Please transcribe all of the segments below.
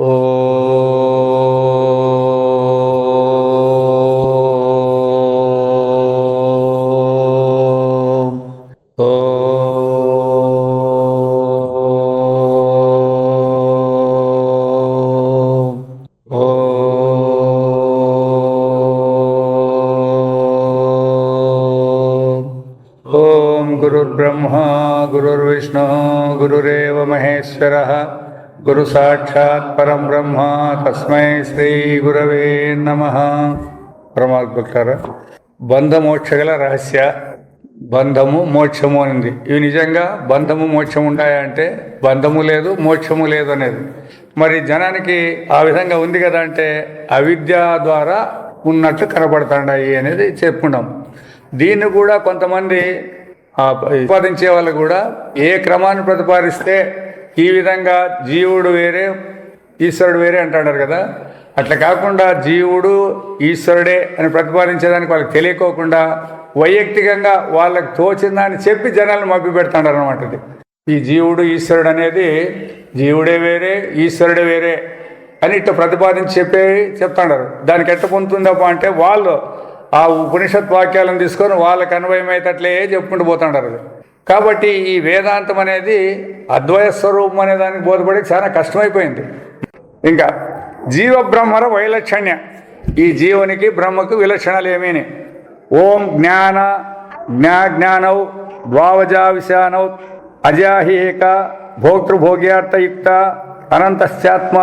ఓం ఓం ఓం ఓం గురుర్బ్రహ్మా గురు సాక్షాత్ పరం బ్రహ్మ తస్మై శ్రీ గురవే నమ పరమాత్మకార బంధమోక్షగల రహస్య బంధము మోక్షము అనింది. ఇవి నిజంగా బంధము మోక్షము ఉంటాయా బంధము లేదు మోక్షము లేదు అనేది. మరి జనానికి ఆ విధంగా ఉంది కదా అంటే అవిద్య ద్వారా ఉన్నట్టు కనబడుతున్నాయి అనేది చెప్పుకున్నాం. దీన్ని కూడా కొంతమంది ఉత్పాదించే ప్రతిపాదించే వాళ్ళు కూడా ఏ క్రమాన్ని ప్రతిపాదిస్తే ఈ విధంగా జీవుడు వేరే ఈశ్వరుడు వేరే అంటాడారు కదా. అట్లా కాకుండా జీవుడు ఈశ్వరుడే అని ప్రతిపాదించేదానికి వాళ్ళకి తెలియకోకుండా వైయక్తికంగా వాళ్ళకి తోచిందని చెప్పి జనాలను మభ్య పెడతాడారు అనమాట ఇది. ఈ జీవుడు ఈశ్వరుడు అనేది జీవుడే వేరే ఈశ్వరుడే వేరే అని ఇట్లా ప్రతిపాదించి చెప్పే చెప్తాడారు. దానికి ఎట్ట పొందుతుందప్ప అంటే వాళ్ళు ఆ ఉపనిషత్ వాక్యాలను తీసుకొని వాళ్ళకి అన్వయమయ్యేటట్లే చెప్పుకుంటూ పోతుంటారు కాబట్టి ఈ వేదాంతం అనేది అద్వయ స్వరూపం అనే దానికి బోధపడి చాలా కష్టమైపోయింది. ఇంకా జీవ బ్రహ్మర వైలక్షణ్య. ఈ జీవునికి బ్రహ్మకు విలక్షణాలు ఏమీని ఓం జ్ఞాన జ్ఞా జ్ఞానౌ ద్వావజా విశానౌ అజాహిక భోక్తృభోగ్యార్థయుక్త అనంతశ్చాత్మ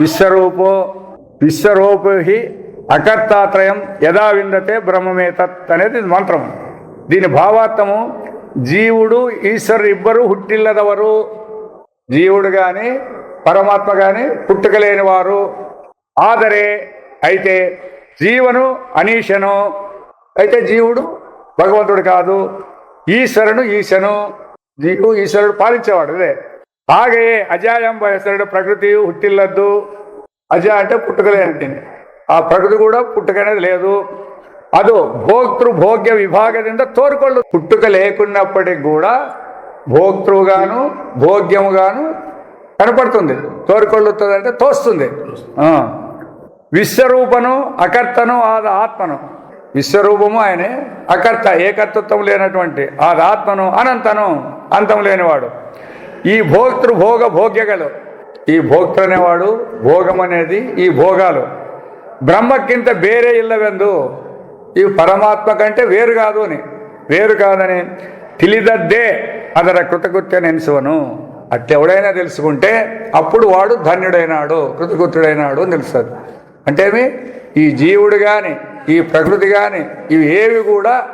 విశ్వరూపో విశ్వరూపి అకర్తాత్రయం యథా విందతే బ్రహ్మమేతత్ అనేది మంత్రం. దీని భావార్థము జీవుడు ఈశ్వరుడు ఇబ్బరు హుట్టిల్లదవరు. జీవుడు కానీ పరమాత్మ కానీ పుట్టుకలేని వారు ఆదరే అయితే జీవను అనీశను. అయితే జీవుడు భగవంతుడు కాదు. ఈశ్వరుడు ఈశను. జీవు ఈశ్వరుడు పాలించేవాడు అదే. ఆగే అజాయం వయస్సుడు ప్రకృతి హుట్టిల్లద్దు. అజ అంటే పుట్టుకలేనిది ఆ ప్రకృతి కూడా పుట్టుకనేది లేదు. ಅದು ಭೋಕ್ತೃ ಭೋಗ್ಯ ವಿಭಾಗದಿಂದ ತೋರ್ಕೊಳ್ಳು. పుట్టుక లేకున్నప్పటికి కూడా భోక్తృగాను భోగ్యముగాను కనపడుతుంది తోరుకొళ్ళుతుంది అంటే తోస్తుంది విశ్వరూపను అకర్తను ఆద ఆత్మను విశ్వరూపము ఆయనే అకర్త ఏకర్తత్వం లేనటువంటి ఆది ఆత్మను అనంతను అంతం లేనివాడు ఈ భోక్తృ భోగ భోగ్యగలు ఈ భోక్త అనేవాడు భోగం అనేది ఈ భోగాలు బ్రహ్మక్కింత బేరే ఇల్లవెందు ఈ పరమాత్మకంటే వేరు కాదు అని. వేరు కాదని తెలిదద్దే అదర ತಿಳಿದದ್ದೇ ಅದರ కృతకృత్యనెనిసువను అట్లెవడైనా తెలుసుకుంటే అప్పుడు వాడు ధన్యుడైనాడు కృతకృత్యుడైనాడు అని తెలుస్తుంది. అంటే ఈ జీవుడు కానీ ఈ ప్రకృతి కానీ ఇవి ఏవి కూడా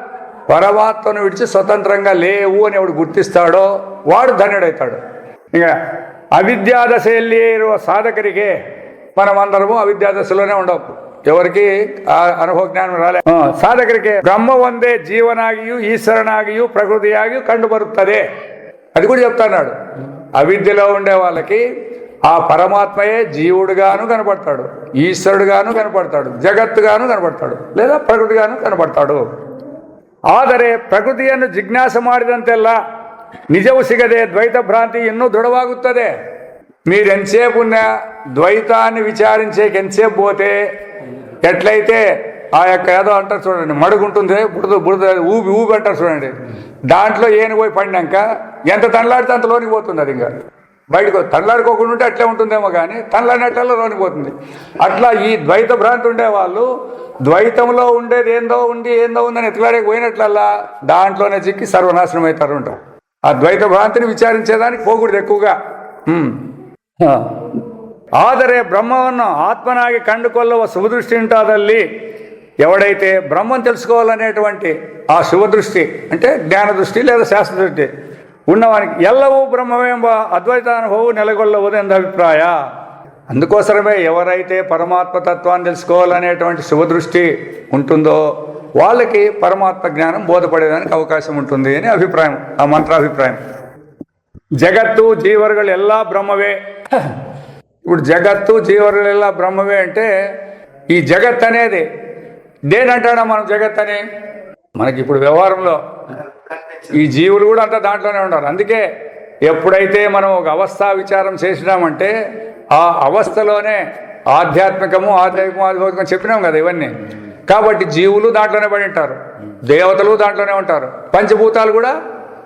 పరమాత్మను విడిచి స్వతంత్రంగా లేవు అని ఎవడు గుర్తిస్తాడో వాడు ధన్యుడైతాడు. ఇక అవిద్యాదశ ఎల్లి సాధకరికే మనమందరము అవిద్యాదశలోనే ఉండవు ఎవరికి? ఆ అనుభవ జ్ఞానం రాలే. సాధకుడికి. బ్రహ్మ వందే జీవనాగియు ఈశ్వరనాగియు ప్రకృతి కండు బరుತ್ತದೆ అది కూడా చెప్తాడు అవిద్యలో ఉండే వాళ్ళకి ఆ పరమాత్మయే జీవుడుగాను కనపడతాడు ఈశ్వరుడుగాను కనపడతాడు జగత్తుగాను కనపడతాడు లేదా ప్రకృతిగాను కనపడతాడు. ಆದರೆ జిజ్ఞాస ಜಿಜ್ಞಾಸೆ నిజవు సిగదే ద్వైత భ్రాంతి ఎన్నో దృఢవాగుతుంది మీరు ఎంతసేపు ఉన్న ద్వైతాన్ని విచారించేకి ఎంతసేపు పోతే ఎట్లయితే ఆ యొక్క ఏదో అంటారు చూడండి మడుగుంటుంది బుడద బుడద ఊబి ఊబి అంటారు చూడండి. దాంట్లో ఏని పోయి పడినాక ఎంత తనలాడితే అంత లోనికి పోతుంది అది ఇంకా. బయటకు తనలాడుకోకుండా ఉంటే అట్లే ఉంటుందేమో కానీ తనలాడినట్లలో లోనికి పోతుంది. అట్లా ఈ ద్వైత భ్రాంతి ఉండే వాళ్ళు ద్వైతంలో ఉండేది ఏందో ఉండి ఏందో ఉందని ఎత్తులాడే పోయినట్లల్లా దాంట్లోనే చిక్కి సర్వనాశనం అవుతారు ఉంటారు ఆ ద్వైత భ్రాంతిని విచారించేదానికి పోకూడదు ఎక్కువగా. ಆದರೆ బ్రహ్మను ఆత్మనాగి కండుకొల్లవ శుభదృష్టి ಉಂಟಾದಲ್ಲಿ ఎవడైతే బ్రహ్మం తెలుసుకోవాలనేటువంటి ఆ శుభదృష్టి అంటే జ్ఞాన దృష్టి లేదా శాస్త్ర దృష్టి ఉన్నవానికి ఎల్లవూ బ్రహ్మవేంబ అద్వైతానుభవం నెలగొల్లవదు ఎందు అభిప్రాయ. అందుకోసమే ఎవరైతే పరమాత్మ తత్వాన్ని తెలుసుకోవాలనేటువంటి శుభదృష్టి ఉంటుందో వాళ్ళకి పరమాత్మ జ్ఞానం బోధపడేదానికి అవకాశం ఉంటుంది అని అభిప్రాయం ఆ మంత్రాభిప్రాయం. జగత్తు జీవర్గలు ఎలా బ్రహ్మవే. ఇప్పుడు జగత్తు జీవరులెల్లా బ్రహ్మవే అంటే ఈ జగత్ అనేది. దేనంటాడా మనం జగత్ అని? మనకి ఇప్పుడు వ్యవహారంలో ఈ జీవులు కూడా అంతా దాంట్లోనే ఉన్నారు. అందుకే ఎప్పుడైతే మనం ఒక అవస్థ విచారం చేసినామంటే ఆ అవస్థలోనే ఆధ్యాత్మికము ఆధ్యాత్మికము ఆధ్యాత్మికం చెప్పినాం కదా ఇవన్నీ. కాబట్టి జీవులు దాంట్లోనే పడి ఉంటారు. దేవతలు దాంట్లోనే ఉంటారు. పంచభూతాలు కూడా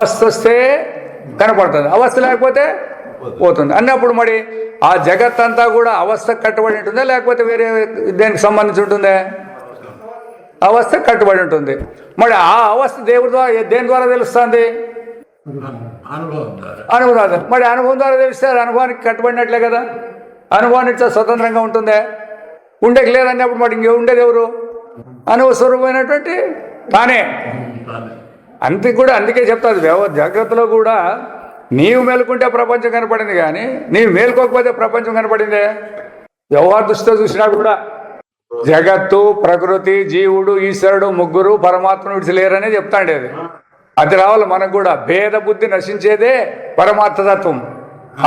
అవస్థ వస్తే కనపడుతుంది అవస్థ లేకపోతే పోతుంది. అన్నప్పుడు మరి ఆ జగత్ అంతా కూడా అవస్థ కట్టుబడి ఉంటుందా? లేకపోతే వేరే దేనికి సంబంధించి ఉంటుందా? అవస్థ కట్టుబడి ఉంటుంది. మరి ఆ అవస్థ దేవుడి ద్వారా దేని ద్వారా తెలుస్తుంది? అనుభవం. ద్వారా. మరి అనుభవం ద్వారా తెలిస్తే అనుభవానికి కట్టుబడినట్లే కదా? అనుభవానికి స్వతంత్రంగా ఉంటుందే? ఉండేకి లేదన్నప్పుడు మరి ఇంకే ఉండేది ఎవరు? అనుభవ స్వరూపమైనటువంటి తానే. తానే. అంతే కూడా అందుకే చెప్తాది వ్యవ జాగ్రత్తలో కూడా నీవు మేలుకుంటే ప్రపంచం కనపడింది కానీ నీవు మేలుకోకపోతే ప్రపంచం కనపడిందే? ఎవరు దృష్టితో చూసినా కూడా? జగత్తు ప్రకృతి జీవుడు ఈశ్వరుడు ముగ్గురు పరమాత్మను విడిచలేరనే చెప్తాండే అది. అది రావాలి మనకు కూడా. భేద బుద్ధి నశించేదే పరమార్థతత్వం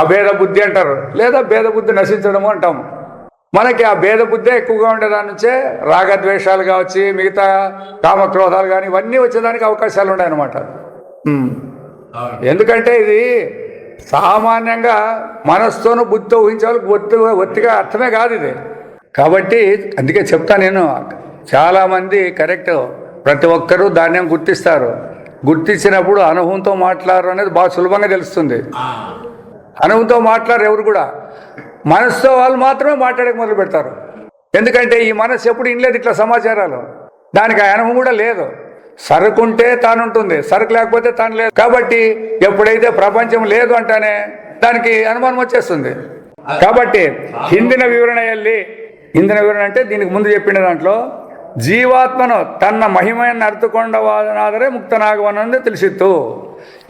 అభేద బుద్ధి అంటారు. లేదా భేద బుద్ధి నశించడము అంటాము మనకి ఆ భేద బుద్ధే ఎక్కువగా ఉండే దాని నుంచే రాగద్వేషాలు కావచ్చు మిగతా కామక్రోధాలు కానీ ఇవన్నీ వచ్చేదానికి అవకాశాలు ఉన్నాయన్నమాట. ఎందుకంటే ఇది సామాన్యంగా మనస్తోనూ బుద్ధితో ఊహించే వాళ్ళకి ఒత్తి ఒత్తిగా అర్థమే కాదు ఇది. కాబట్టి అందుకే చెప్తా నేను చాలామంది కరెక్ట్ ప్రతి ఒక్కరూ దాన్ని గుర్తిస్తారు. గుర్తించినప్పుడు అనుభవంతో మాట్లాడరు అనేది బాగా సులభంగా తెలుస్తుంది. అనుభవంతో మాట్లాడరు ఎవరు కూడా. మనసుతో వాళ్ళు మాత్రమే మాట్లాడక మొదలు పెడతారు ఎందుకంటే ఈ మనసు ఎప్పుడు ఇనలేదు ఇట్లా సమాచారాలు. దానికి ఆ అనుభవం కూడా లేదు. సరుకు ఉంటే తానుంటుంది సరుకు లేకపోతే తాను లేదు. కాబట్టి ఎప్పుడైతే ప్రపంచం లేదు అంటేనే దానికి అనుమానం వచ్చేస్తుంది. కాబట్టి హిందిన వివరణ వెళ్ళి హిందిన వివరణ అంటే దీనికి ముందు చెప్పిన దాంట్లో జీవాత్మను ಜೀವಾತ್ಮನು ತನ್ನ ముక్త ಅರ್ಥಕೊಂಡವಾದನಾದರೆ ಮುಕ್ತನಾಗುವನನ್ನು ತಿಳಿಸಿತ್ತು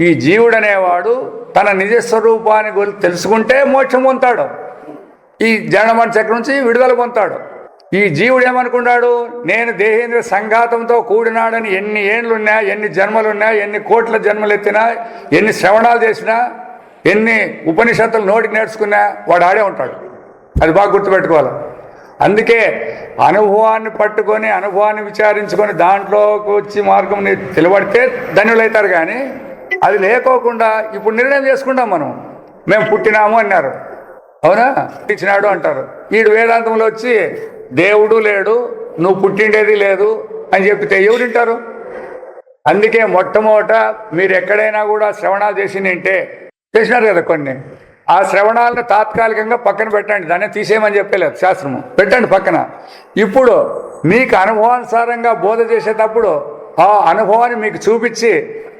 ఈ జీవుడనేవాడు తన నిజ స్వరూపాన్ని మోక్షం పొందుతాడు. ఈ జనమన చక్రం నుంచి విడుదల పొందుతాడు. ఈ జీవుడు ఏమనుకున్నాడు? నేను దేహేంద్ర సంఘాతంతో కూడినాడని ఎన్ని ఏండ్లున్నా ఎన్ని జన్మలున్నా ఎన్ని కోట్ల జన్మలు ఎత్తినా ఎన్ని శ్రవణాలు చేసినా ఎన్ని ఉపనిషత్తులు నోటికి నేర్చుకున్నా వాడు ఆడే ఉంటాడు. అది బాగా గుర్తుపెట్టుకోవాలి. అందుకే అనుభవాన్ని పట్టుకొని అనుభవాన్ని విచారించుకొని దాంట్లోకి వచ్చి మార్గం నిలబడితే ధన్యులవుతారు కానీ అది లేకోకుండా ఇప్పుడు నిర్ణయం చేసుకుంటాం మనం. మేము పుట్టినాము అన్నారు. అవునా? ఇచ్చినాడు అంటారు. వీడు వేదాంతంలో వచ్చి దేవుడు లేడు నువ్వు పుట్టిండేది లేదు అని చెప్తే ఎవరింటారు అందుకే మొట్టమొదట మీరు ఎక్కడైనా కూడా శ్రవణాలు చేసి నింటే చేసినారు కదా కొన్ని. ఆ శ్రవణాలను తాత్కాలికంగా పక్కన పెట్టండి దాన్ని తీసేయమని చెప్పలేదు శాస్త్రము. పెట్టండి పక్కన. ఇప్పుడు మీకు అనుభవానుసారంగా బోధ చేసేటప్పుడు ఆ అనుభవాన్ని మీకు చూపించి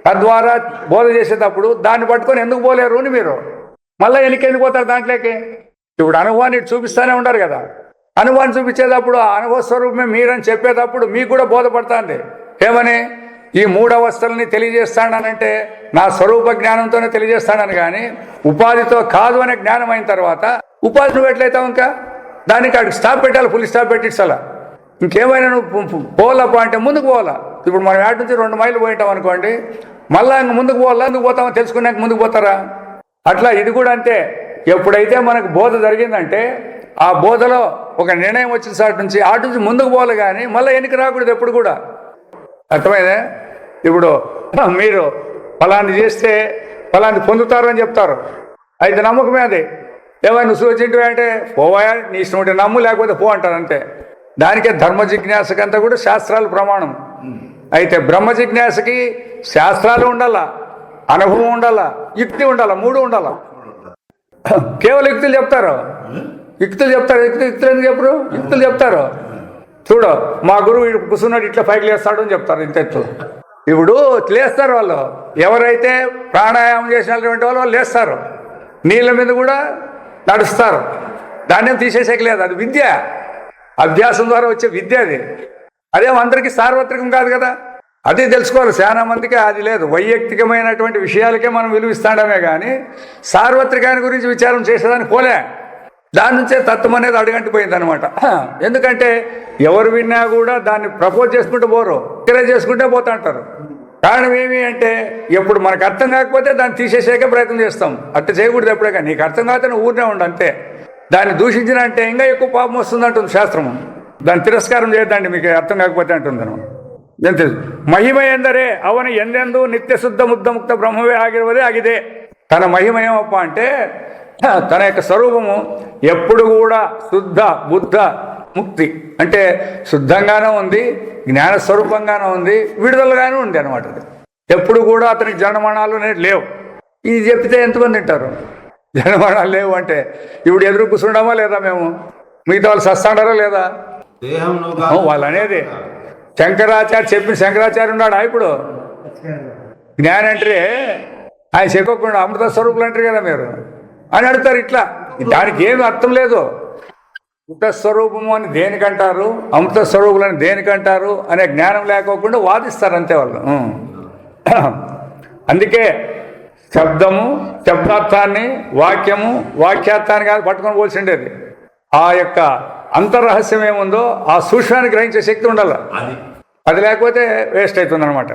తద్వారా బోధ చేసేటప్పుడు దాన్ని పట్టుకొని ఎందుకు పోలేరు అని మీరు? మళ్ళీ ఎందుకు పోతారు దాంట్లోకి. ఇప్పుడు అనుభవాన్ని చూపిస్తూనే చూపిస్తానే ఉంటారు కదా. అనుభవం చూపించేటప్పుడు ఆ అనుభవ స్వరూపమే మీరని చెప్పేటప్పుడు మీకు కూడా బోధపడుతుంది. ఏమని? ఈ మూడవస్థల్ని తెలియజేస్తాడనంటే నా స్వరూప జ్ఞానంతోనే తెలియజేస్తాడని కానీ ఉపాధితో కాదు అనే జ్ఞానం అయిన తర్వాత ఉపాధి నువ్వు ఎట్లయితావు ఇంకా? దానికి అక్కడ స్టాప్ పెట్టాలి ఫుల్ స్టాప్ పెట్టించాలా. ఇంకేమైనా నువ్వు పు- పోవాలప్పా అంటే ముందుకు పోవాలా? ఇప్పుడు మనం ఆటి నుంచి రెండు మైళ్ళు పోయింటాం అనుకోండి మళ్ళా ఇంక ముందుకు పోవాలా ఎందుకు పోతామో తెలుసుకున్నాక ముందుకు పోతారా? అట్లా ఇది కూడా అంతే. ఎప్పుడైతే మనకు బోధ జరిగిందంటే ఆ బోధలో ఒక నిర్ణయం వచ్చిన సాటి నుంచి ఆటి నుంచి ముందుకు పోవాలి కానీ మళ్ళీ ఎన్నిక రాకూడదు ఎప్పుడు కూడా. అర్థమైందే? ఇప్పుడు మీరు ఫలాన్ని చేస్తే ఫలాన్ని పొందుతారు అని చెప్తారు. అయితే నమ్మకమే అది. ఏమైనా నువ్వు సూచించే అంటే పోవాయా? నీ ఇష్టం ఉంటే నమ్ము లేకపోతే పో అంటారు అంతే. దానికే ధర్మ జిజ్ఞాసకంతా కూడా శాస్త్రాలు ప్రమాణం. అయితే బ్రహ్మ జిజ్ఞాసకి శాస్త్రాలు ఉండాలా? అనుభవం ఉండాలా? యుక్తి ఉండాలా? మూడు ఉండాలా? కేవలం యుక్తులు చెప్తారు. యుక్తులు చెప్తారు యుక్తులు యుక్తులు ఎందుకు చెప్పరు? యుక్తులు చెప్తారు. చూడు మా గురువు వీడు కూర్చున్నాడు ఇట్లా పైకి లేస్తాడు అని చెప్తారు ఇంత ఎత్తు. ఇప్పుడు లేస్తారు వాళ్ళు. ఎవరైతే ప్రాణాయామం చేసినటువంటి వాళ్ళు వాళ్ళు లేస్తారు. నీళ్ళ మీద కూడా నడుస్తారు. దాన్ని ఏం తీసేసేకి లేదు అది విద్య. అభ్యాసం ద్వారా వచ్చే విద్య అది. అదేం అందరికీ సార్వత్రికం కాదు కదా. అది తెలుసుకోవాలి చాలా మందికి అది లేదు. వైయక్తికమైనటువంటి విషయాలకే మనం విలువిస్తాడమే కానీ సార్వత్రికాన్ని గురించి విచారం చేసేదాన్ని పోలే. దాని నుంచే తత్వం అనేది అడుగంటిపోయింది అనమాట ఎందుకంటే ఎవరు విన్నా కూడా దాన్ని ప్రపోజ్ చేసుకుంటూ పోరు ఎంకరేజ్ చేసుకుంటే పోతా అంటారు కారణం ఏమి అంటే ఎప్పుడు మనకు అర్థం కాకపోతే దాన్ని తీసేసేకే ప్రయత్నం చేస్తాం అట్ట చేయకూడదు ఎప్పుడే కానీ నీకు అర్థం కాకపోతే నువ్వు ఊరినే ఉండు అంతే దాన్ని దూషించిన అంటే ఇంకా ఎక్కువ పాపం వస్తుంది అంటుంది శాస్త్రము దాన్ని తిరస్కారం చేయొద్దండి మీకు అర్థం కాకపోతే అంటుంది అనమాట ಎಂತ ಮಹಿಮೆ ಎಂದರೆ ಅವನು ಎಂದೆಂದೂ ನಿತ್ಯ ಶುದ್ಧ ಮುದ್ದ ಮುಕ್ತ ಬ್ರಹ್ಮವೇ ಆಗಿರುವುದೇ ಆಗಿದೆ తన మహిమ ఏమప్ప అంటే తన యొక్క స్వరూపము ఎప్పుడు కూడా శుద్ధ బుద్ధ ముక్తి. అంటే శుద్ధంగానే ఉంది జ్ఞాన స్వరూపంగానే ఉంది విడుదలగానే ఉంది అనమాట అది. ఎప్పుడు కూడా అతనికి జనమణాలు అనేది లేవు. ఇది చెప్తే ఎంతమంది వింటారు జనమణాలు లేవు అంటే ఇప్పుడు ఎదురు కూర్చుండామా లేదా మేము? మిగతా వాళ్ళు సస్తాడారా లేదా? వాళ్ళు అనేది శంకరాచార్య చెప్పిన శంకరాచార్య ఉన్నాడా ఇప్పుడు? జ్ఞానం అంటే ఆయన చెప్పకుండా అమృత స్వరూపులు అంటారు కదా మీరు. అని అడుగుతారు ఇట్లా. దానికి ఏమి అర్థం లేదు. అమృత స్వరూపము అని దేనికంటారు? అమృత స్వరూపులు అని దేనికంటారు? అనే జ్ఞానం లేకోకుండా వాదిస్తారు అంతే వాళ్ళు. అందుకే శబ్దము శబ్దార్థాన్ని వాక్యము వాక్యార్థాన్ని కాదు పట్టుకొని పోల్సిండేది ఆ యొక్క అంతర్రహస్యం ఏముందో ఆ సూక్ష్మాన్ని గ్రహించే శక్తి ఉండాలి. అది. లేకపోతే వేస్ట్ అవుతుంది అనమాట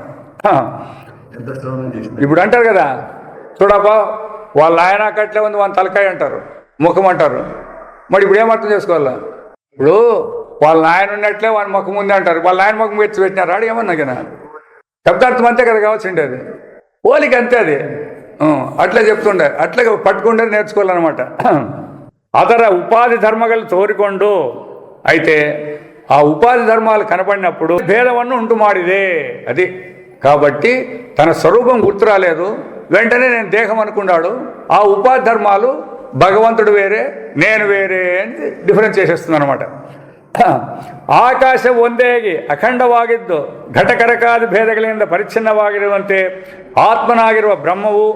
ఇప్పుడు అంటారు కదా చూడప్పా వాళ్ళ ఆయన కట్లే ఉంది వాళ్ళ తలకాయ అంటారు ముఖం అంటారు. మరి ఇప్పుడు ఏమర్థం చేసుకోవాలా? ఇప్పుడు వాళ్ళ నాయన ఉన్నట్లే వాళ్ళ ముఖం ఉంది అంటారు. వాళ్ళ నాయన ముఖం పెట్టి పెట్టినారు? ఆడు ఏమన్నా కదా. శబ్దార్థం అంతే కదా కావాల్సిండేది పోలిక అంతే అది. అట్లే చెప్తుండే. అట్లే పట్టుకుంటే నేర్చుకోవాలన్నమాట. అతర ఉపాధి ధర్మగలు తోరికొండు. అయితే ఆ ఉపాధి ధర్మాలు కనపడినప్పుడు భేదవన్ను ఉంటు మాడిదే అది. కాబట్టి తన స్వరూపం గుర్తు రాలేదు వెంటనే నేను దేహం అనుకున్నాడు ఆ ఉపాధి ధర్మాలు భగవంతుడు వేరే నేను వేరే అని డిఫరెన్స్ చేసేస్తుంది అనమాట ಆಕಾಶ ಒಂದೇಗಿ ಅಖಂಡವಾಗಿದ್ದು ಘಟಕರಕಾದಿ ಭೇದಗಳಿಂದ ಪರಿಚ್ಛಿನ್ನವಾಗಿರುವಂತೆ ಆತ್ಮನಾಗಿರುವ ಬ್ರಹ್ಮವು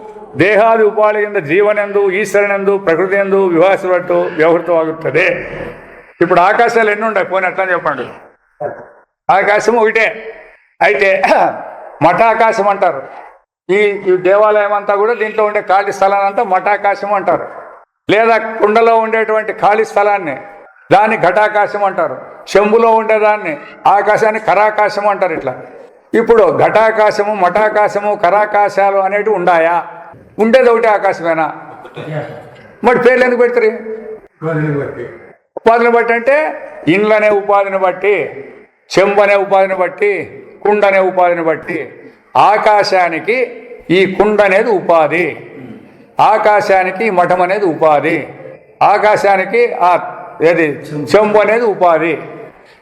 ದೇಹಾದಿ ಉಪಾಳಿಯಿಂದ ಜೀವನೆಂದು ಈಶ್ವರನೆಂದು ಪ್ರಕೃತಿಯೆಂದು ವಿವಾಸಪಟ್ಟು ವ್ಯವಹೃತವಾಗುತ್ತದೆ ఇప్పుడు ఆకాశాలు ఎన్ని ఉన్నాయి పోనీ అట్లా చెప్పండి ఆకాశం ఒకటే అయితే మఠాకాశం అంటారు ఈ ఈ దేవాలయం అంతా కూడా దీంట్లో ఉండే ఖాళీ స్థలాన్ని అంతా మఠాకాశం అంటారు. లేదా కుండలో ఉండేటువంటి ఖాళీ స్థలాన్ని దాన్ని ఘటాకాశం అంటారు. చెంబులో ఉండేదాన్ని ఆకాశాన్ని కరాకాశం అంటారు ఇట్లా. ఇప్పుడు ఘటాకాశము మఠాకాశము కరాకాశాలు అనేటివి ఉండాయా? ఉండేది ఒకటే ఆకాశమేనా? మరి పేర్లు ఎందుకు పెడతారు? ఉపాధిని బట్టి. అంటే ఇండ్లు అనే ఉపాధిని బట్టి చెంబు అనే ఉపాధిని బట్టి కుండ అనే ఉపాధిని బట్టి ఆకాశానికి ఈ కుండ అనేది ఉపాధి. ఆకాశానికి మఠం అనేది ఉపాధి. ఆకాశానికి ఆ ఏది? చెంబు అనేది ఉపాధి.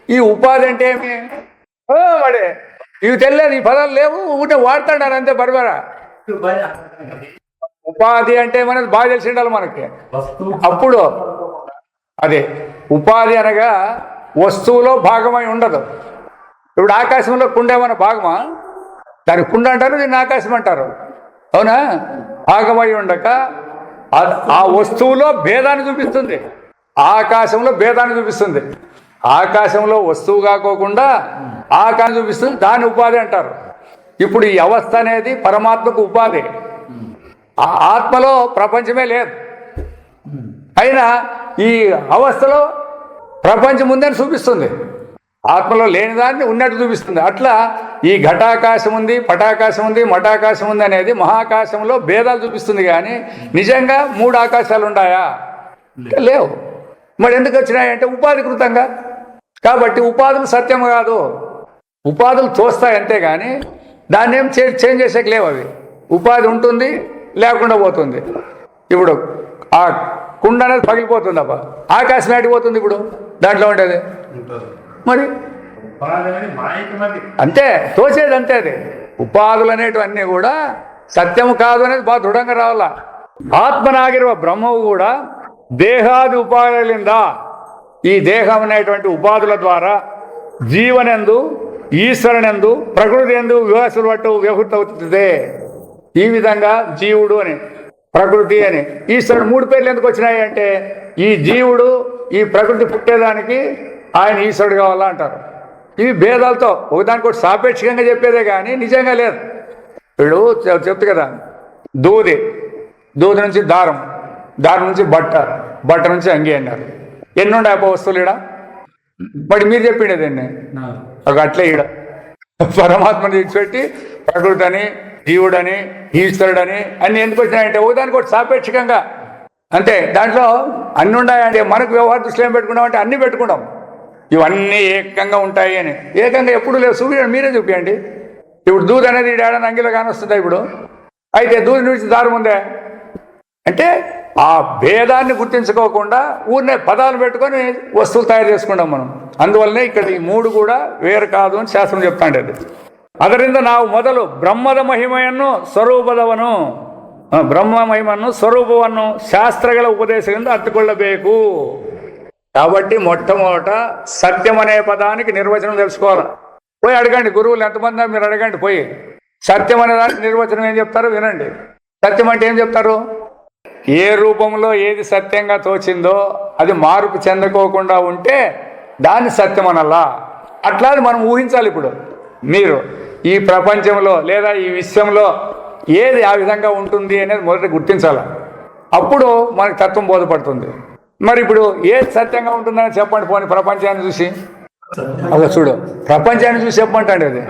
ఈ ఉపాధి అంటే ఏమి? ఓ ఇవి తెలియదు ఈ పదాలు లేవు ఉంటే వాడతాడారు అంతే బరబరా. ఉపాధి అంటే మనది బాగా తెలిసి ఉండాలి మనకి. అప్పుడు అదే ఉపాధి అనగా వస్తువులో భాగమై ఉండదు. ఇప్పుడు ఆకాశంలో కుండ ఏమైనా భాగమా? దాని కుండ అంటారు దీన్ని ఆకాశం అంటారు. అవునా? భాగమై ఉండక ఆ- ఆ వస్తువులో భేదాన్ని చూపిస్తుంది. ఆకాశంలో భేదాన్ని చూపిస్తుంది. ఆకాశంలో వస్తువు కాకోకుండా ఆకాశం చూపిస్తుంది దాని ఉపాధి అంటారు. ఇప్పుడు ఈ అవస్థ అనేది పరమాత్మకు ఉపాధి. ఆ ఆత్మలో ప్రపంచమే లేదు. అయినా ఈ అవస్థలో ప్రపంచం ఉందని చూపిస్తుంది. ఆత్మలో లేని దాన్ని ఉన్నట్టు చూపిస్తుంది. అట్లా ఈ ఘటాకాశం ఉంది పటాకాశం ఉంది మఠాకాశం ఉంది అనేది మహాకాశంలో భేదాలు చూపిస్తుంది కానీ నిజంగా మూడు ఆకాశాలు ఉన్నాయా లేవు. మరి ఎందుకు వచ్చినాయంటే ఉపాధికృతంగా. కాబట్టి ఉపాధులు సత్యం కాదు. ఉపాధులు తోస్తాయి అంతే కానీ దాన్ని ఏం చే చేంజ్ చేసేకి లేవు అవి. ఉపాధి ఉంటుంది లేకుండా పోతుంది. ఇప్పుడు ఆ కుండ అనేది పగిలిపోతుంది అబ్బా ఆకాశం ఏటిపోతుంది ఇప్పుడు? దాంట్లో ఉండేది? మరి? అంతే తోచేది అంతే అది. ఉపాధులు అనేటివన్నీ కూడా సత్యము కాదు అనేది బాగా దృఢంగా రావాల? ఆత్మనాగిರುವ బ్రహ్మవు కూడా దేహాది ఉపాధులిందా ఈ దేహం అనేటువంటి ఉపాధుల ద్వారా జీవనందు ఈశ్వరనందు ప్రకృతి ఎందు వివాసులు పట్టు వ్యవహృత అవుతుంది ఈ విధంగా జీవుడు అని ప్రకృతి అని ఈశ్వరుడు మూడు పేర్లు ఎందుకు వచ్చినాయి అంటే ఈ జీవుడు ఈ ప్రకృతి పుట్టేదానికి ఆయన ఈశ్వరుడు కావాలా అంటారు. ఇవి భేదాలతో ఒకదానికొకటి సాపేక్షంగా చెప్పేదే కానీ నిజంగా లేదు. వీడు చెప్- చెప్తు కదా దూది. దూది నుంచి దారం. దారం నుంచి బట్ట. బట్ట నుంచి అంగి అన్నారు. ఎన్ని ఉండే వస్తువులు ఈడ? మరి మీరు చెప్పిండేదండి ఒక అట్లే ఈడ. పరమాత్మని విడిచిపెట్టి ప్రకృతి అని జీవుడని ఈశ్వరుడని అన్ని ఎందుకు వచ్చినాయంటే ఒకదానికి ఒకటి సాపేక్షకంగా. అంతే. దాంట్లో అన్ని ఉన్నాయంటే మనకు వ్యవహార దృష్టిలో ఏం పెట్టుకున్నాం అంటే అన్ని పెట్టుకుంటాం ఇవన్నీ ఏకంగా ఉంటాయి అని ఏకంగా ఎప్పుడు లేవు చూపించండి మీరే చూపించండి ఇప్పుడు దూద్ అనేది ఏడాది అంగిలో కానొస్తుందా ఇప్పుడు అయితే దూది నుంచి దారం ఉందే అంటే ఆ భేదాన్ని గుర్తించుకోకుండా ఊరినే పదాలు పెట్టుకొని వస్తువులు తయారు చేసుకుంటాం మనం అందువల్లనే ఇక్కడ ఈ మూడు కూడా వేరు కాదు అని శాస్త్రం చెప్తాండేది ಅದರಿಂದ ನಾವು ಮೊದಲು ಬ್ರಹ್ಮದ ಮಹಿಮೆಯನ್ನು ಸ್ವರೂಪದವನು ಆ, ಬ್ರಹ್ಮ ಮಹಿಮೆಯನ್ನು ಸ್ವರೂಪವನ್ನು ಶಾಸ್ತ್ರಗಳ ಉಪದೇಶದಿಂದ ಅರ್ಥಕೊಳ್ಳಬೇಕು కాబట్టి మొట్టమొదట సత్యం అనే పదానికి నిర్వచనం తెలుసుకోవాలి. పోయి అడగండి గురువులు ఎంతమంది మీరు అడగండి పోయి. సత్యం అనే దానికి నిర్వచనం ఏం చెప్తారో వినండి. సత్యం అంటే ఏం చెప్తారు? ఏ రూపంలో ఏది సత్యంగా తోచిందో అది మార్పు చెందుకోకుండా ఉంటే దాన్ని సత్యం అనల్లా. అట్లా అది మనం ఊహించాలి ఇప్పుడు. మీరు ఈ ప్రపంచంలో లేదా ఈ విశ్వంలో ఏది ఆ విధంగా ఉంటుంది అనేది మొదట గుర్తించాలి. అప్పుడు మనకి తత్వం బోధపడుతుంది. మరి ఇప్పుడు ఏది సత్యంగా ఉంటుందని చెప్పండి పోనీ ప్రపంచాన్ని చూసి. అలా చూడు ప్రపంచాన్ని చూసి చెప్పమంటాండి అది.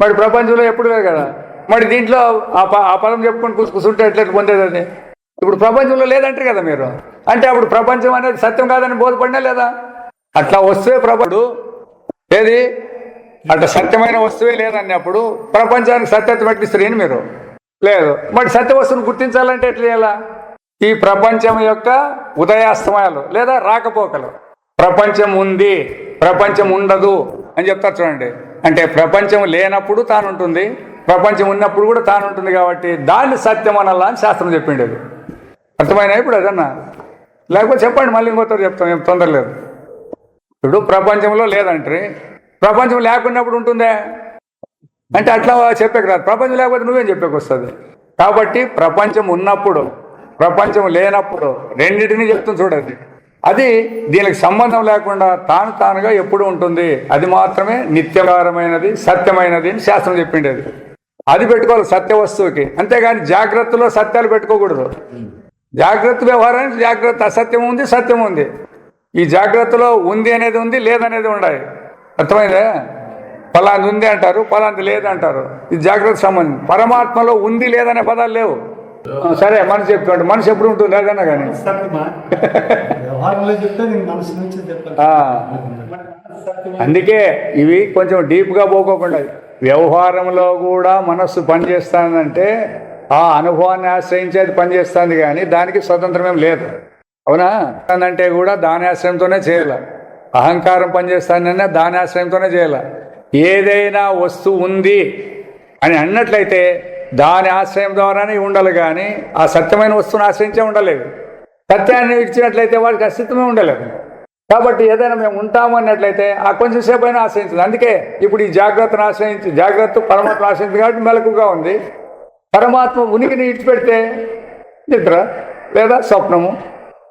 మరి ప్రపంచంలో ఎప్పుడు లేదు కదా. మరి దీంట్లో ఆ పదం చెప్పుకొని కూర్చు- కూర్చుంటే ఎట్లా పొందేది అది? ఇప్పుడు ప్రపంచంలో లేదంటారు కదా మీరు. అంటే అప్పుడు ప్రపంచం అనేది సత్యం కాదని బోధపడినా లేదా? అట్లా వస్తువే ప్రపంచుడు ఏది? అట్లా సత్యమైన వస్తువే లేదన్నప్పుడు ప్రపంచానికి సత్యత పెట్టిస్తారు మీరు? లేదు. మరి సత్య వస్తువును గుర్తించాలంటే ఎట్లా చేయాలా? ఈ ప్రపంచం యొక్క ఉదయాస్తమయాలు లేదా రాకపోకలు. ప్రపంచం ఉంది ప్రపంచం ఉండదు అని చెప్తారు చూడండి. అంటే ప్రపంచం లేనప్పుడు తాను ఉంటుంది ప్రపంచం ఉన్నప్పుడు కూడా తాను ఉంటుంది కాబట్టి దాన్ని సత్యం అనల్లా అని శాస్త్రం చెప్పిండేది. అర్థమైన ఇప్పుడు అదన్నా? లేకపోతే చెప్పండి మళ్ళీ ఇంకోసారి చెప్తాం ఏం తొందర లేదు. ఇప్పుడు ప్రపంచంలో లేదంటే ప్రపంచం లేకున్నప్పుడు ఉంటుందే? అంటే అట్లా చెప్పేకి రాదు. ప్రపంచం లేకపోతే నువ్వేం చెప్పేకి వస్తుంది కాబట్టి ప్రపంచం ఉన్నప్పుడు ప్రపంచం లేనప్పుడు రెండింటినీ చెప్తుంది చూడండి. అది దీనికి సంబంధం లేకుండా తాను తానుగా ఎప్పుడు ఉంటుంది. అది మాత్రమే నిత్యకారమైనది సత్యమైనది అని శాస్త్రం చెప్పిండేది. అది పెట్టుకోవాలి సత్య వస్తువుకి. అంతేగాని జాగ్రత్తలో సత్యాలు పెట్టుకోకూడదు. జాగ్రత్త వ్యవహారానికి జాగ్రత్త. అసత్యం ఉంది సత్యం ఉంది. ఈ జాగ్రత్తలో ఉంది అనేది ఉంది లేదనేది ఉండాలి. అర్థమైందే? పలాంది ఉంది అంటారు పలాంది లేదంటారు. ఇది జాగ్రత్త సంబంధం. పరమాత్మలో ఉంది లేదనే పదాలు లేవు. సరే మనిషి చెప్తాడు మనిషి ఎప్పుడు ఉంటుంది? లేదన్నా కానీ మనసు అందుకే ఇవి కొంచెం డీప్గా పోకోకుండా. వ్యవహారంలో కూడా మనస్సు పనిచేస్తానంటే ఆ అనుభవాన్ని ఆశ్రయించి అది పనిచేస్తుంది కానీ దానికి స్వతంత్రం ఏం లేదు. అవునా? అంటే కూడా దాని ఆశ్రయంతోనే చేయాలి. అహంకారం పనిచేస్తానన్నా దాని ఆశ్రయంతోనే చేయాలి. ఏదైనా వస్తువు ఉంది అని అన్నట్లయితే దాని ఆశ్రయం ద్వారానే ఉండాలి కానీ ఆ సత్యమైన వస్తువుని ఆశ్రయించే ఉండలేదు. సత్యాన్ని ఇచ్చినట్లయితే వాడికి అస్తిత్వమే ఉండలేదు. కాబట్టి ఏదైనా మేము ఉంటాము అన్నట్లయితే ఆ కొంచెం సేపు అయినా ఆశ్రయించింది. అందుకే ఇప్పుడు ఈ జాగ్రత్తను ఆశ్రయించి జాగ్రత్త పరమాత్మ ఆశ్రయించింది కాబట్టి మెలకుగా ఉంది. పరమాత్మ ఉనికిని ఇచ్చిపెడితే నిద్ర లేదా స్వప్నము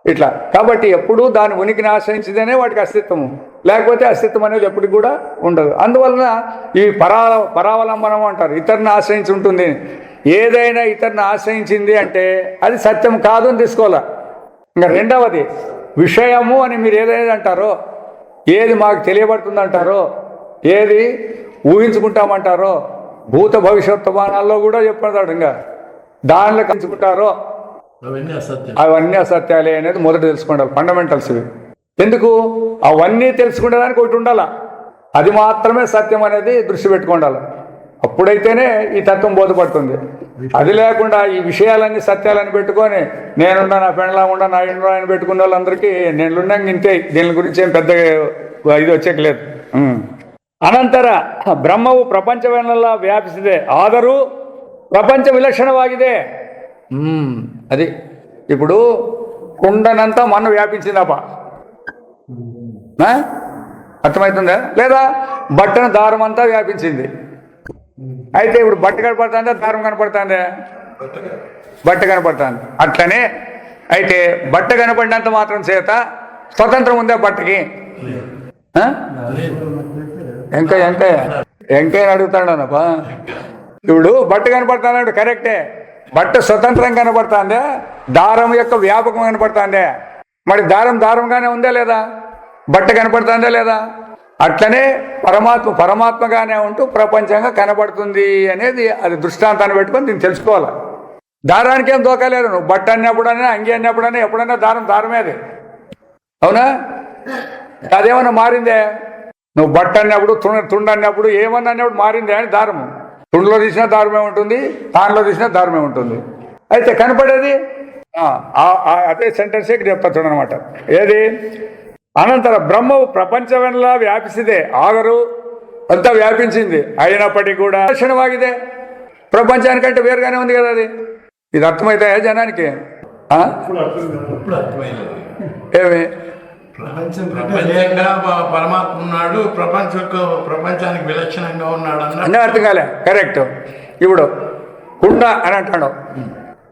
ఇట్లా. కాబట్టి ఎప్పుడూ దాని ఉనికిని ఆశ్రయించిందనే వాటికి అస్తిత్వము. లేకపోతే అస్తిత్వం అనేది ఎప్పటికి కూడా ఉండదు. అందువలన ఈ పరా పరావలంబనం అంటారు. ఇతరుని ఆశ్రయించి ఉంటుంది. ఏదైనా ఇతరుని ఆశ్రయించింది అంటే అది సత్యం కాదు అని తీసుకోవాలా. ఇంకా రెండవది విషయము అని మీరు ఏదైతే అంటారో ఏది మాకు తెలియబడుతుంది అంటారో ఏది ఊహించుకుంటామంటారో భూత భవిష్యత్తు బాణాల్లో కూడా చెప్పాడు ఇంకా. దానిలో కంచుకుంటారో అవన్నీ అసత్యం. అవన్నీ అసత్యాలే అనేది మొదట తెలుసుకోండి. ఫండమెంటల్స్ ఇవి. ఎందుకు అవన్నీ తెలుసుకునేదానికి ఒకటి ఉండాలా అది మాత్రమే సత్యం అనేది దృష్టి పెట్టుకోండాలి అప్పుడైతేనే ఈ తత్వం బోధపడుతుంది అది లేకుండా ఈ విషయాలన్నీ సత్యాలని పెట్టుకొని నేనున్నా నా పెండ్లా ఉండా నా ఇంట్లో అని పెట్టుకున్న వాళ్ళందరికీ నేను ఉన్నాక ఇంతే దీని గురించి ఏం పెద్దగా ఇది వచ్చేకలేదు ఉమ్. ಅನಂತರ ಬ್ರಹ್ಮವು ಪ್ರಪಂಚವನ್ನೆಲ್ಲ ವ್ಯಾಪಿಸಿದೆ ಆದರೂ ಪ್ರಪಂಚ ವಿಲಕ್ಷಣವಾಗಿದೆ ಹ್ಮ್ అది ఇప్పుడు కుండనంతా మన్ను వ్యాపించిందప్ప ఆ? అర్థమవుతుందా? లేదా బట్టను దారం అంతా వ్యాపించింది. అయితే ఇప్పుడు బట్ట కనపడుతుందా? దారం కనపడుతుందా? బట్ట కనపడుతుంది. అట్లనే అయితే బట్ట కనపడినంత మాత్రం చేత స్వతంత్రం ఉందా బట్టకి? ఇంకా ఎంకయ్య ఎంకయ్య అడుగుతాడు అడుగుతాడనప్పా ఇప్పుడు బట్ట కనపడుతున్నాడు కరెక్టే. బట్ట స్వతంత్రం కనపడుతుందే. దారం యొక్క వ్యాపకం కనపడుతుందే. మరి దారం దారంగానే ఉందా లేదా? బట్ట కనపడుతుందా లేదా? అట్లనే పరమాత్మ పరమాత్మగానే ఉంటూ ప్రపంచంగా కనబడుతుంది అనేది అది దృష్టాంతాన్ని పెట్టుకొని దీన్ని తెలుసుకోవాలి? దారానికి ఏం దోకలేదు నువ్వు. బట్ట అన్నప్పుడైనా అంగి అన్నప్పుడైనా ఎప్పుడైనా దారం దారమే అది. అవునా? అదేమన్నా మారిందే? నువ్వు బట్ట అన్నప్పుడు తుండ తుండ అన్నప్పుడు ఏమన్నా అన్నప్పుడు మారిందే అని దారము. తుండలో తీసినా దారుమే ఉంటుంది తానులో తీసినా దారమే ఉంటుంది. అయితే కనపడేది? అదే సెంటెన్సే ఇక్కడ చెప్తాడు అనమాట ఏది? అనంతర బ్రహ్మవు ప్రపంచమెల్లా వ్యాపిసిదే ఆగరు. అంతా వ్యాపించింది. అయినప్పటికీ కూడా దర్శనవాగిదే ప్రపంచానికంటే వేరుగానే ఉంది కదా అది. ఇది అర్థమవుతాయా జనానికి? ఏమి? ప్రపంచం పరమాత్మ ఉన్నాడు ప్రపంచకు ప్రపంచానికి విలక్షణంగా ఉన్నాడు అన్నీ అన్న అర్థం కాలే. కరెక్ట్. ఇప్పుడు కుండ అని అంటాడు.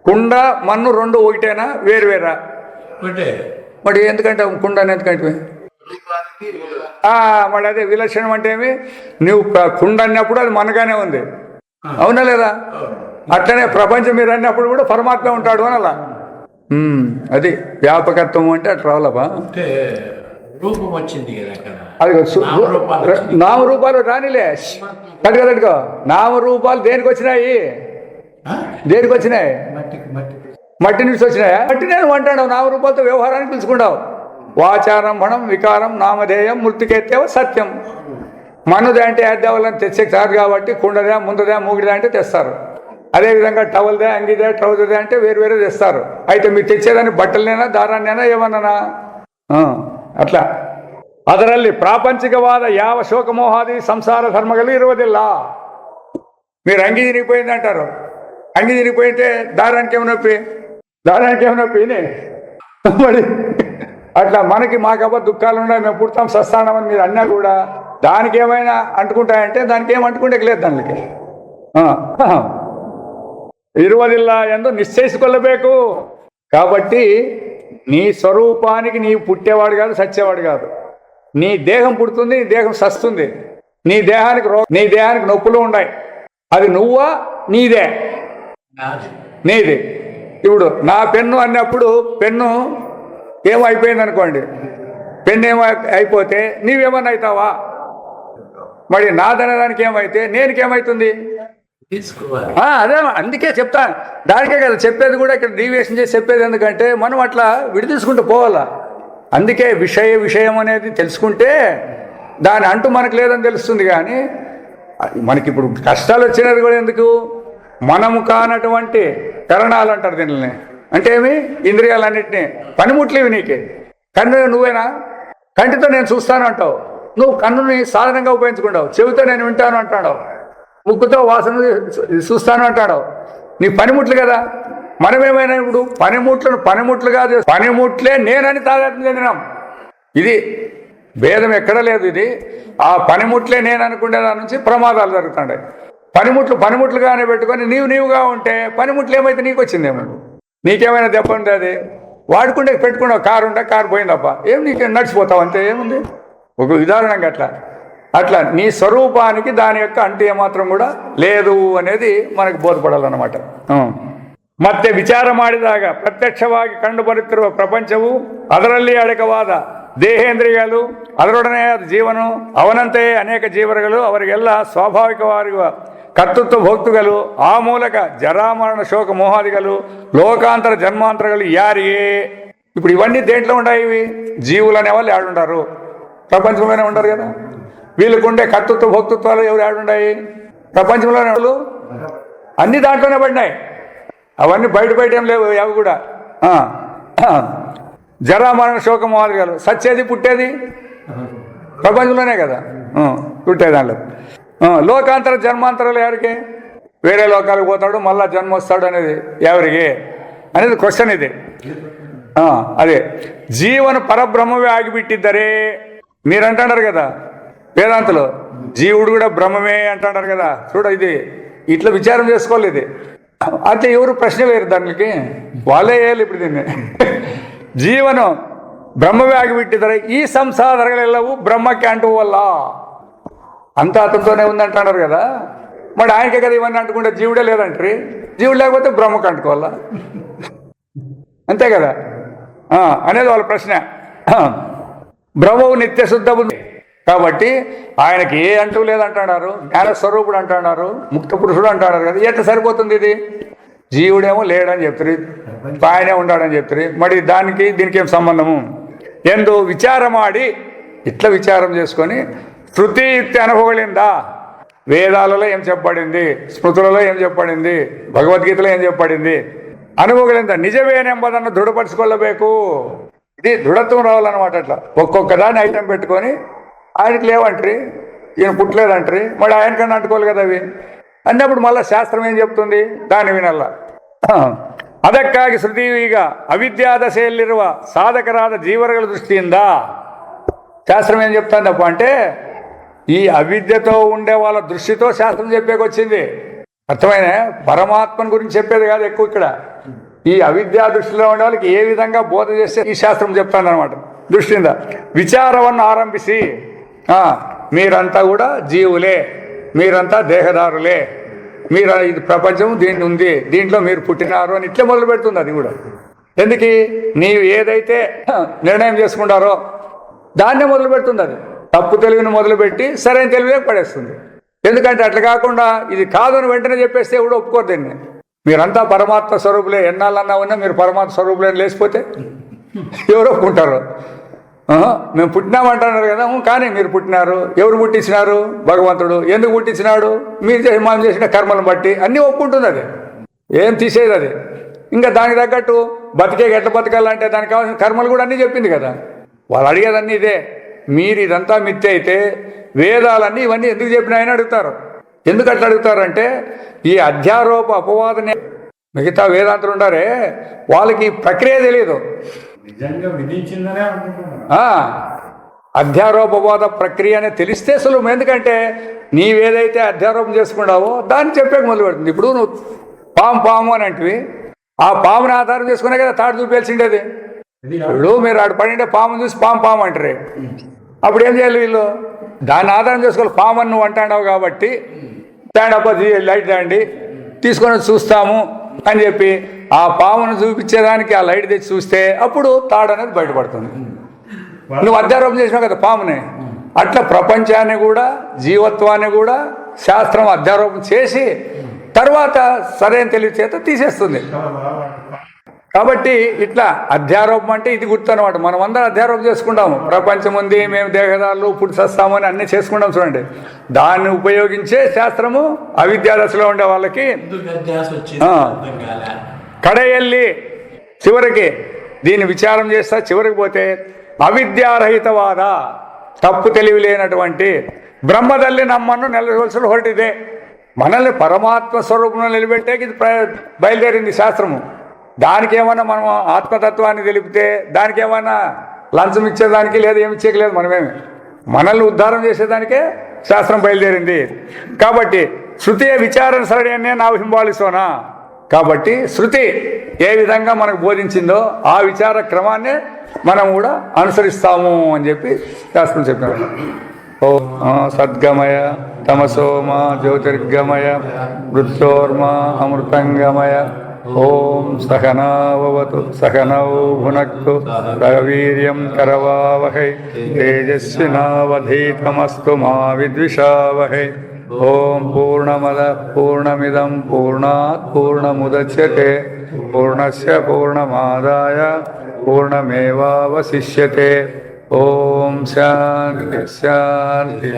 కుండ మన్ను రెండు ఒకటేనా? వేరు వేరా? ఒకటే. మరి ఎందుకంటే కుండ అని ఎందుకంటే మరి అదే విలక్షణం అంటే ఏమి? నువ్వు కుండ అన్నప్పుడు అది మనగానే ఉంది. అవునా లేదా? అట్లనే ప్రపంచం మీరు అన్నప్పుడు కూడా పరమాత్మ ఉంటాడు అని అలా. అది వ్యాపకత్వం అంటే అట్లా రూపం వచ్చింది కదా అక్కడ. అది నామరూపాలు రానిలే. కట్టుకో కట్టుకో నామరూపాలు దేనికి వచ్చినాయి? దేనికి వచ్చినాయి? మట్టి నుంచి వచ్చినాయా మట్టి నేను అంటాడు నామరూపాలతో వ్యవహారాన్ని పిలుచుకుంటావు వాచారంభణం వికారం నామధేయం మృతికెత్తేవ సత్యం మన్నుదే అంటే యాదేవాలని తెచ్చే కాదు కాబట్టి కుండదే ముందుదే మూగిదే అంటే తెస్తారు అదేవిధంగా టవల్దే అంగిదే ట్రౌజర్దే అంటే వేరు వేరే తెస్తారు అయితే మీరు తెచ్చేదాన్ని బట్టలనేనా దారాన్నైనా ఏమన్నానా ఆ, అట్లా ಅದರಲ್ಲಿ ಪ್ರಾಪಂಚಿಕವಾದ ಯಾವ ಶೋಕಮೋಹಾದಿ ಸಂಸಾರ ಧರ್ಮಗಳು ಇರುವುದಿಲ್ಲ మీరు అంగి తిరిగిపోయింది అంటారు అంగి తిరిగిపోయింటే దారానికి ఏమి నొప్పి దారానికి ఏమి నొప్పి నే? మరి అట్లా మనకి మాకబ్బా దుఃఖాలు ఉన్నాయి మేము పుడతాం సస్తానమని మీరు అన్నా కూడా దానికి ఏమైనా అంటుకుంటాయంటే దానికి ఏం అంటుకుంటే లేదు దానికి. ఇరువదిల్ల ఎందు నిశ్చయించుకొల్లಬೇಕು కాబట్టి నీ స్వరూపానికి నీవు పుట్టేవాడు కాదు సచ్చేవాడు కాదు. నీ దేహం పుడుతుంది నీ దేహం సస్తుంది. నీ దేహానికి రో నీ దేహానికి నొప్పులు ఉన్నాయి. అది నువ్వా నీదే. నాది. ఇప్పుడు నా పెన్ను అన్నప్పుడు పెన్ను ఏమైపోయింది అనుకోండి పెన్ను ఏమో అయిపోతే నీవేమన్నా అవుతావా మరి నాదనడానికి ఏమైతే నేనుకేమవుతుంది అదే అందుకే చెప్తాను దానికే కదా చెప్పేది కూడా ఇక్కడ డీవియేషన్ చేసి చెప్పేది ఎందుకంటే మనం అట్లా విడదీసుకుంటూ పోవాలా. అందుకే విషయ విషయం అనేది తెలుసుకుంటే దాని అంటూ మనకు లేదని తెలుస్తుంది కానీ మనకి ఇప్పుడు కష్టాలు వచ్చినది కూడా ఎందుకు? మనము కానటువంటి కరణాలు అంటారు దీనిని. అంటే ఏమి? ఇంద్రియాలన్నింటినీ. పనిముట్లేవి నీకే. కన్ను నువ్వేనా? కంటితో నేను చూస్తాను అంటావు. నువ్వు కన్నుని సాధనంగా ఉపయోగించుకుంటావు. చెవితో నేను వింటాను అంటాడు. ముక్కుతో వాసన చూస్తాను అంటాడు. నీ పనిముట్లు కదా. మనమేమైనా ఇప్పుడు పనిముట్లను పనిముట్లుగా పనిముట్లే నేనని తాదాత్మ్యం చెందినాం. ఇది భేదం ఎక్కడ లేదు ఇది. ఆ పనిముట్లే నేను అనుకునే దాని నుంచి ప్రమాదాలు జరుగుతుంటాయి పనిముట్లు పనిముట్లుగానే పెట్టుకొని నీవు నీవుగా ఉంటే పనిముట్లు ఏమైతే నీకు వచ్చిందేమో నీకేమైనా దెబ్బ ఉంది అది వాడుకుంటే పెట్టుకున్నావు కారు ఉంటే కారు పోయిందప్ప ఏం నీకు నడిచిపోతావు అంతే ఏముంది ఒక ఉదాహరణగా అట్లా అట్లా నీ స్వరూపానికి దాని యొక్క అంటే ఏమాత్రం కూడా లేదు అనేది మనకు బోధపడాలన్నమాట ಹ್ಮ್. ಮತ್ತೆ ವಿಚಾರ ಮಾಡಿದಾಗ ಪ್ರತ್ಯಕ್ಷವಾಗಿ ಕಂಡುಬರುತ್ತಿರುವ ಪ್ರಪಂಚವು ಅದರಲ್ಲಿ ಅಡಕವಾದ ದೇಹೇಂದ್ರಿಯಗಳು ಅದರೊಡನೆ ಆದ ಜೀವನು ಅವನಂತೆಯೇ ಅನೇಕ ಜೀವರುಗಳು ಅವರಿಗೆಲ್ಲ ಸ್ವಾಭಾವಿಕವಾಗಿರುವ ಕರ್ತೃತ್ವ ಭೋಕ್ತುಗಳು ఆ మూలక జరామరణ శోక మోహాదిగలు లోకాంతర జన్మాంతరగలు యారియే ఇప్పుడు ఇవన్నీ దేంట్లో ఉంటాయి ఇవి? జీవులు అనేవాళ్ళు ఆడుంటారు ప్రపంచంలోనే ఉంటారు కదా. వీళ్ళకు ఉండే కర్తృత్వ భోక్తృత్వాలు ఎవరు ఆడుంటాయి ప్రపంచంలోనే వాళ్ళు అన్ని దాంట్లోనే పడినాయి. అవన్నీ బయట బయట ఏం లేవు అవి కూడా. జరామరణ శోక మోహాదిగలు. సచ్చేది పుట్టేది? ప్రపంచంలోనే కదా. పుట్టేదాంట్లో లోకాంతర జన్మాంతరాలు ఎవరికి? వేరే లోకాలకు పోతాడు మళ్ళా జన్మ వస్తాడు అనేది ఎవరికి? అనేది క్వశ్చన్ ఇది. ఆ, అదే. జీవన పరబ్రహ్మవే ఆగిపెట్టిద్దరే. మీరు అంటున్నారు కదా వేదాంతులు. జీవుడు కూడా బ్రహ్మమే అంటున్నారు కదా. చూడ ఇది ఇట్లా విచారం చేసుకోవాలి ఇది. అయితే ఎవరు ప్రశ్న వేరు దానికి? వాళ్ళే వేయాలి ఇప్పుడు దీన్ని. జీవనం బ్రహ్మవే ఆగిపెట్టిద్దరే. ఈ సంసారగలెల్లవు బ్రహ్మకి అంటూ అంతా అతనితోనే ఉందంటున్నారు కదా. మరి ఆయనకే కదా ఇవన్నీ అంటుకుంటే జీవుడే లేదంటారు. జీవుడు లేకపోతే బ్రహ్మకు అంటుకోవాలా? అంతే కదా. ఆ, అనేది వాళ్ళ ప్రశ్న. బ్రహ్మవు నిత్యశుద్ధ కాబట్టి ఆయనకి ఏ అంటూ లేదంటున్నారు. జ్ఞానస్వరూపుడు అంటున్నారు. ముక్త పురుషుడు అంటున్నారు కదా. ఎట్లా సరిపోతుంది ఇది? జీవుడేమో లేడని చెప్తారు ఆయనే ఉన్నాడని చెప్తారు మరి దానికి దీనికి ఏం సంబంధము? ఎందు విచారమాడి ఇట్లా విచారం చేసుకొని శృతి ఇత్తి అనుభవగలిందా వేదాలలో ఏం చెప్పబడింది? స్మృతులలో ఏం చెప్పబడింది? భగవద్గీతలో ఏం చెప్పబడింది? అనుభవగలిందా నిజమేనెంబదన్న దృఢపరచుకోలేకు ఇది దృఢత్వం రావాలన్నమాట అట్లా. ఒక్కొక్క దాన్ని ఐటెం పెట్టుకొని ఆయనకి లేవంట్రీ ఈయన పుట్టలేదంట్రీ మళ్ళీ ఆయనకన్నా అంటుకోవాలి కదా అవి. అన్నప్పుడు మళ్ళీ శాస్త్రం ఏం చెప్తుంది? దాని వినల్ల. శృతిగా ಶ್ರುತಿಯು ಈಗ ಅವಿದ್ಯಾದಶೆಯಲ್ಲಿರುವ ಸಾಧಕರಾದ ಜೀವರುಗಳ శాస్త్రం ఏం చెప్తాను తప్ప అంటే ఈ అవిద్యతో ఉండే వాళ్ళ దృష్టితో శాస్త్రం చెప్పేకొచ్చింది. అర్థమైన? పరమాత్మను గురించి చెప్పేది కాదు ఎక్కువ ఇక్కడ. ఈ అవిద్యా దృష్టిలో ఉండే వాళ్ళకి ఏ విధంగా బోధ చేస్తే ఈ శాస్త్రం చెప్తాను అనమాట దృష్టింద విచారవన్ను ఆరంభిసి మీరంతా కూడా జీవులే మీరంతా దేహదారులే మీరు ఇది ప్రపంచం దీని ఉంది దీంట్లో మీరు పుట్టినారు అని ఇట్లే మొదలు పెడుతుంది అది కూడా. ఎందుకు? నీవు ఏదైతే నిర్ణయం చేసుకుంటారో దాన్నే మొదలు పెడుతుంది అది. తప్పు తెలివిని మొదలుపెట్టి సరైన తెలివే పడేస్తుంది. ఎందుకంటే అట్లా కాకుండా ఇది కాదని వెంటనే చెప్పేస్తే ఎవడు ఒప్పుకోరు దీన్ని. మీరంతా పరమాత్మ స్వరూపులే. ఎన్నాళ్ళన్నా ఉన్నా మీరు పరమాత్మ స్వరూపులే లేచిపోతే ఎవరు ఒప్పుకుంటారు? మేము పుట్టినామంటున్నారు కదా. కానీ మీరు పుట్టినారు. ఎవరు పుట్టించినారు? భగవంతుడు. ఎందుకు పుట్టించినాడు? మీరు మనం చేసిన కర్మలను బట్టి అన్నీ ఒప్పుకుంటుంది అది. ఏం తీసేది అది? ఇంకా దానికి తగ్గట్టు బతికే ఎట్లా బతకాలంటే దానికి కావాల్సిన కర్మలు కూడా అన్నీ చెప్పింది కదా. వాళ్ళు అడిగేదన్నీ ఇదే. మీరు ఇదంతా మిథ్య అయితే వేదాలన్నీ ఇవన్నీ ఎందుకు చెప్పినాయని అడుగుతారు. ఎందుకు అట్లా అడుగుతారంటే ఈ అధ్యారోప అపవాదనే మిగతా వేదాంతులు ఉండారే వాళ్ళకి ఈ ప్రక్రియ తెలియదు అధ్యారోపవాద ప్రక్రియ అనేది తెలిస్తే సులభం. ఎందుకంటే నీవేదైతే అధ్యారోపం చేసుకున్నావో దాన్ని చెప్పే మొదలు పెడుతుంది. ఇప్పుడు నువ్వు పాము పాము అని అంటివి. ఆ పాముని ఆధారం చేసుకునే కదా తాడు చూపేల్సిండేది ఇప్పుడు మీరు ఆడు పడిండే పాము చూసి పాము పాము అంటారు. అప్పుడు ఏం చేయాలి వీళ్ళు? దాన్ని ఆధారం చేసుకోవాలి. పాము అని నువ్వు అంటాడావు కాబట్టి అది లైట్ దాండి. తీసుకొని చూస్తాము అని చెప్పి ఆ పామును చూపించేదానికి ఆ లైట్ తెచ్చి చూస్తే అప్పుడు తాడు అనేది బయటపడుతుంది. నువ్వు అధ్యారోపణ చేసినావు కదా పాముని. అట్లా ప్రపంచాన్ని కూడా జీవత్వాన్ని కూడా శాస్త్రం అధ్యారోపణ చేసి తర్వాత సరైన తెలివి చేత తీసేస్తుంది. కాబట్టి ఇట్లా అధ్యారోపం అంటే ఇది గుర్తు అనమాట మనం అందరం అధ్యారోపం చేసుకుంటాము. ప్రపంచం ఉంది మేము దేహదారులు పుట్టి సస్తాము అని అన్నీ చేసుకుంటాం చూడండి. దాన్ని ఉపయోగించే శాస్త్రము అవిద్యా దశలో ఉండే వాళ్ళకి కడయల్లి చివరికి దీన్ని విచారం చేస్తా చివరికి పోతే అవిద్యారహితవాద తప్పు తెలివి లేనటువంటి బ్రహ్మదల్లి నమ్మను నెలవలసిన ఒకటిదే మనల్ని పరమాత్మ స్వరూపంలో నిలబెట్టేకి బయలుదేరింది శాస్త్రము. దానికి ఏమన్నా మనం ఆత్మతత్వాన్ని తెలిపితే దానికి ఏమన్నా లంచం ఇచ్చేదానికి లేదా ఏమి ఇచ్చేయలేదు మనమేమి? మనల్ని ఉద్ధారం చేసేదానికే శాస్త్రం బయలుదేరింది. కాబట్టి శృతి విచారణ సరడి అనే నా హింబాలిసోనా? కాబట్టి శృతి ఏ విధంగా మనకు బోధించిందో ఆ విచార క్రమాన్నే మనం కూడా అనుసరిస్తాము అని చెప్పి శాస్త్రం చెప్పారు. ఓ సద్గమయ తమసోమ జ్యోతిర్గమయ వృత్తోర్మ అమృతంగమయ ॐ सहनावतु सहनौ भुनक्तु सहवीर्यं करवावहै तेजस्विनावधीतमस्तु मा विद्विषावहै। ॐ पूर्णमद पूर्णमिदं पूर्णात् पूर्णमुदच्यते पूर्णस्य पूर्णमादाय पूर्णमेवावशिष्यते। ओम् शान्तिः शान्ति।